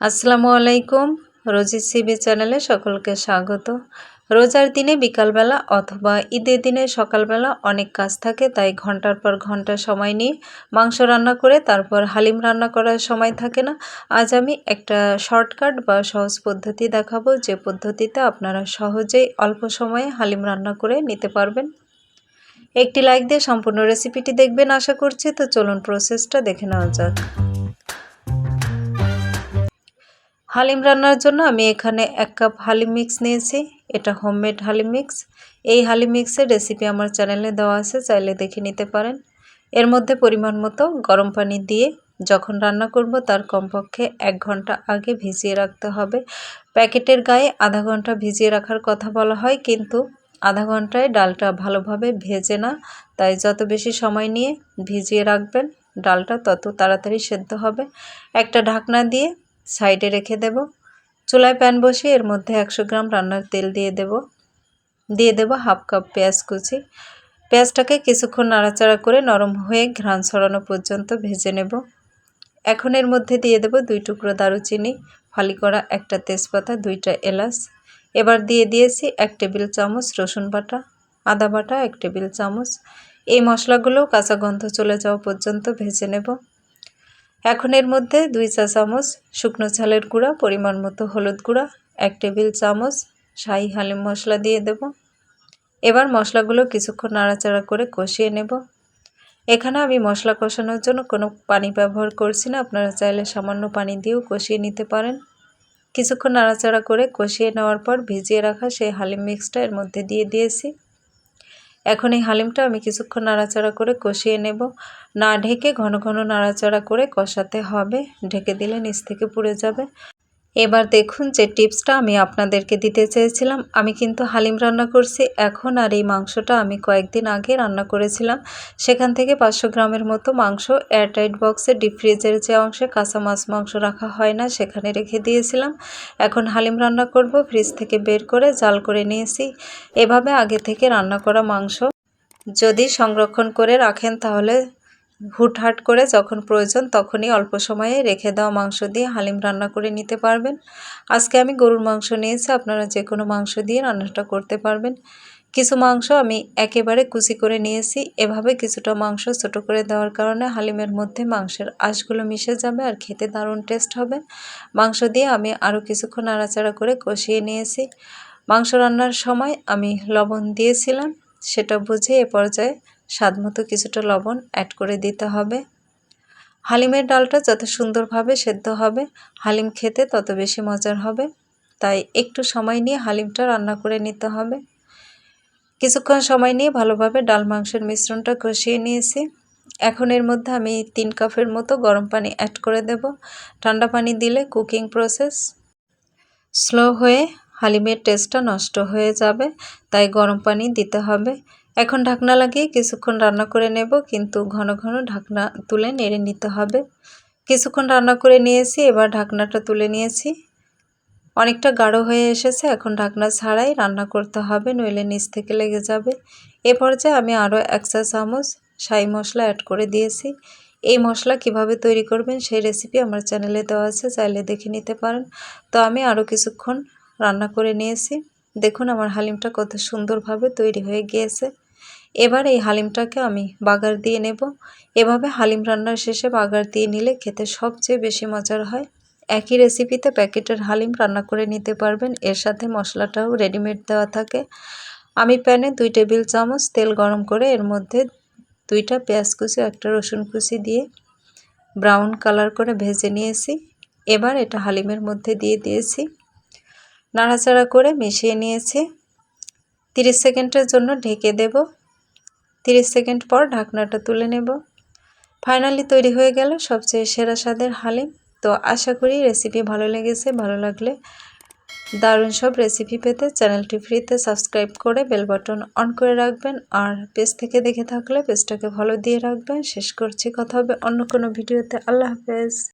আসসালামু আলাইকুম। রোজি সিবি চ্যানেলে সকলকে স্বাগত। রোজার দিনে বিকালবেলা অথবা ঈদের দিনে সকালবেলা অনেক কাজ থাকে, তাই ঘণ্টার পর ঘণ্টা সময় নিয়ে মাংস রান্না করে, তারপর হালিম রান্না করার সময় থাকে না। আজ আমি একটা শর্টকাট বা সহজ পদ্ধতি দেখাবো, যে পদ্ধতিতে আপনারা সহজেই অল্প সময়ে হালিম রান্না করে নিতে পারবেন। একটি লাইক দিয়ে সম্পূর্ণ রেসিপিটি দেখবেন, আশা করছি। তো চলুন প্রসেসটা দেখে নেওয়া যাক। হালিম রান্নার জন্য আমি এখানে এক কাপ হালিম মিক্স নিয়েছি। এটা হোমমেড হালিম মিক্স। এই হালিম মিক্সের রেসিপি আমার চ্যানেলে দেওয়া আছে, চাইলে দেখে নিতে পারেন। এর মধ্যে পরিমাণ মতো গরম পানি দিয়ে যখন রান্না করব, তার কমপক্ষে এক ঘণ্টা আগে ভিজিয়ে রাখতে হবে। প্যাকেটের গায়ে আধা ঘণ্টা ভিজিয়ে রাখার কথা বলা হয়, কিন্তু আধা ঘন্টায় ডালটা ভালোভাবে ভেজে না। তাই যত বেশি সময় নিয়ে ভিজিয়ে রাখবেন, ডালটা তত তাড়াতাড়ি সেদ্ধ হবে। একটা ঢাকনা দিয়ে সাইডে রেখে দেব। চুলায় প্যান বসিয়ে এর মধ্যে একশো গ্রাম রান্নার তেল দিয়ে দেব। দিয়ে দেব হাফ কাপ পেঁয়াজ কুচি। পেঁয়াজটাকে কিছুক্ষণ নাড়াচাড়া করে নরম হয়ে ঘ্রাণ ছড়ানো পর্যন্ত ভেজে নেব। এখন এর মধ্যে দিয়ে দেব দুই টুকরো দারুচিনি, ফালি করা একটা তেজপাতা, দুইটা এলাচ। এবার দিয়ে দিয়েছি এক টেবিল চামচ রসুন বাটা, আদা বাটা, এক টেবিল চামচ। এই মশলাগুলো কাঁচা গন্ধ চলে যাওয়া পর্যন্ত ভেজে নেব। এখন এর মধ্যে দুই চা চামচ শুকনো ঝালের গুঁড়া, পরিমাণ মতো হলুদ গুঁড়া, এক টেবিল চামচ শাহি হালিম মশলা দিয়ে দেব। এবার মশলাগুলো কিছুক্ষণ নাড়াচাড়া করে কষিয়ে নেব। এখানে আমি মশলা কষানোর জন্য কোনো পানি ব্যবহার করছি না, আপনারা চাইলে সামান্য পানি দিয়েও কষিয়ে নিতে পারেন। কিছুক্ষণ নাড়াচাড়া করে কষিয়ে নেওয়ার পর ভিজিয়ে রাখা সেই হালিম মিক্সটা এর মধ্যে দিয়ে দিয়েছি। এখন এই হালিমটা আমি কিছুক্ষণ নাড়াচাড়া করে কষিয়ে নেব। না ঢেকে ঘন ঘন নাড়াচাড়া করে কষাতে হবে। ঢেকে দিলে নিচ থেকে পুড়ে যাবে। এবার দেখুন যে টিপসটা আমি আপনাদেরকে দিতে চেয়েছিলাম। আমি কিন্তু হালিম রান্না করছি। এখন আর এই মাংসটা আমি কয়েকদিন আগে রান্না করেছিলাম। সেখান থেকে পাঁচশো গ্রামের মতো মাংস এয়ারটাইট বক্সে ডিপ ফ্রিজের যে অংশে কাঁচা মাছ মাংস রাখা হয় না, সেখানে রেখে দিয়েছিলাম। এখন হালিম রান্না করব, ফ্রিজ থেকে বের করে জাল করে নিয়েছি। এভাবে আগে থেকে রান্না করা মাংস যদি সংরক্ষণ করে রাখেন তাহলে হুটহাট করে যখন প্রয়োজন তখনই অল্প সময়ে রেখে দেওয়া মাংস দিয়ে হালিম রান্না করে নিতে পারবেন। আজকে আমি গরুর মাংস নিয়েছি, আপনারা যে কোনো মাংস দিয়ে রান্নাটা করতে পারবেন। কিছু মাংস আমি একেবারে কুচি করে নিয়েছি, এভাবে কিছুটা মাংস ছোট করে দেওয়ার কারণে হালিমের মধ্যে মাংসের আঁশগুলো মিশে যাবে আর খেতে দারুণ টেস্ট হবে। মাংস দিয়ে আমি আরও কিছুক্ষণ নাড়াচাড়া করে কষিয়ে নিয়েছি। মাংস রান্নার সময় আমি লবণ দিয়েছিলাম, সেটা বুঝে এ পর্যায়ে স্বাদ মতো কিছুটা লবণ অ্যাড করে দিতে হবে। হালিমের ডালটা যত সুন্দরভাবে সেদ্ধ হবে, হালিম খেতে তত বেশি মজার হবে। তাই একটু সময় নিয়ে হালিমটা রান্না করে নিতে হবে। কিছুক্ষণ সময় নিয়ে ভালোভাবে ডাল মাংসের মিশ্রণটা কষিয়ে নিয়েছি। এখন এর মধ্যে আমি তিন কাপের মতো গরম পানি অ্যাড করে দেব। ঠান্ডা পানি দিলে কুকিং প্রসেস স্লো হয়ে হালিমের টেস্টটা নষ্ট হয়ে যাবে, তাই গরম পানি দিতে হবে। এখন ঢাকনা লাগিয়ে কিছুক্ষণ রান্না করে নেব, কিন্তু ঘন ঘন ঢাকনা তুলে নেড়ে নিতে হবে। কিছুক্ষণ রান্না করে নিয়েছি, এবার ঢাকনাটা তুলে নিয়েছি। অনেকটা গাঢ় হয়ে এসেছে, এখন ঢাকনা ছাড়াই রান্না করতে হবে, নইলে নিচ থেকে লেগে যাবে। এ পর্যায়ে আমি আরও এক চা চামচ সাই মশলা অ্যাড করে দিয়েছি। এই মশলা কীভাবে তৈরি করবেন সেই রেসিপি আমার চ্যানেলে দেওয়া আছে, চাইলে দেখে নিতে পারেন। তো আমি আরও কিছুক্ষণ রান্না করে নিয়েছি। দেখুন আমার হালিমটা কত সুন্দরভাবে তৈরি হয়ে গিয়েছে। এবার এই হালিমটাকে আমি বাগার দিয়ে নেব। এভাবে হালিম রান্নার শেষে বাগার দিয়ে নিলে খেতে সবচেয়ে বেশি মজার হয়। একই রেসিপিতে প্যাকেটের হালিম রান্না করে নিতে পারবেন। এর সাথে মশলাটাও রেডিমেড দেওয়া থাকে। আমি প্যানে দুই টেবিল চামচ তেল গরম করে এর মধ্যে দুইটা পেঁয়াজ কুচি, একটা রসুন কুচি দিয়ে ব্রাউন কালার করে ভেজে নিয়েছি। এবার এটা হালিমের মধ্যে দিয়ে দিয়েছি। নাড়াচাড়া করে মিশিয়ে নিয়েছি। তিরিশ সেকেন্ডের জন্য ঢেকে দেব। তিরিশ সেকেন্ড পর ঢাকনাটা তুলে নেব। ফাইনালি তৈরি হয়ে গেল সবচেয়ে সেরা স্বাদের হালিম। তো আশা করি রেসিপি ভালো লেগেছে, ভালো লাগলে দারুণ সব রেসিপি পেতে চ্যানেলটি ফ্রিতে সাবস্ক্রাইব করে বেল বাটন অন করে রাখবেন। আর পেজ থেকে দেখে থাকলে পেজটাকে ভালো দিয়ে রাখবেন। শেষ করছি, কথা হবে অন্য কোনো ভিডিওতে। আল্লাহ হাফেজ।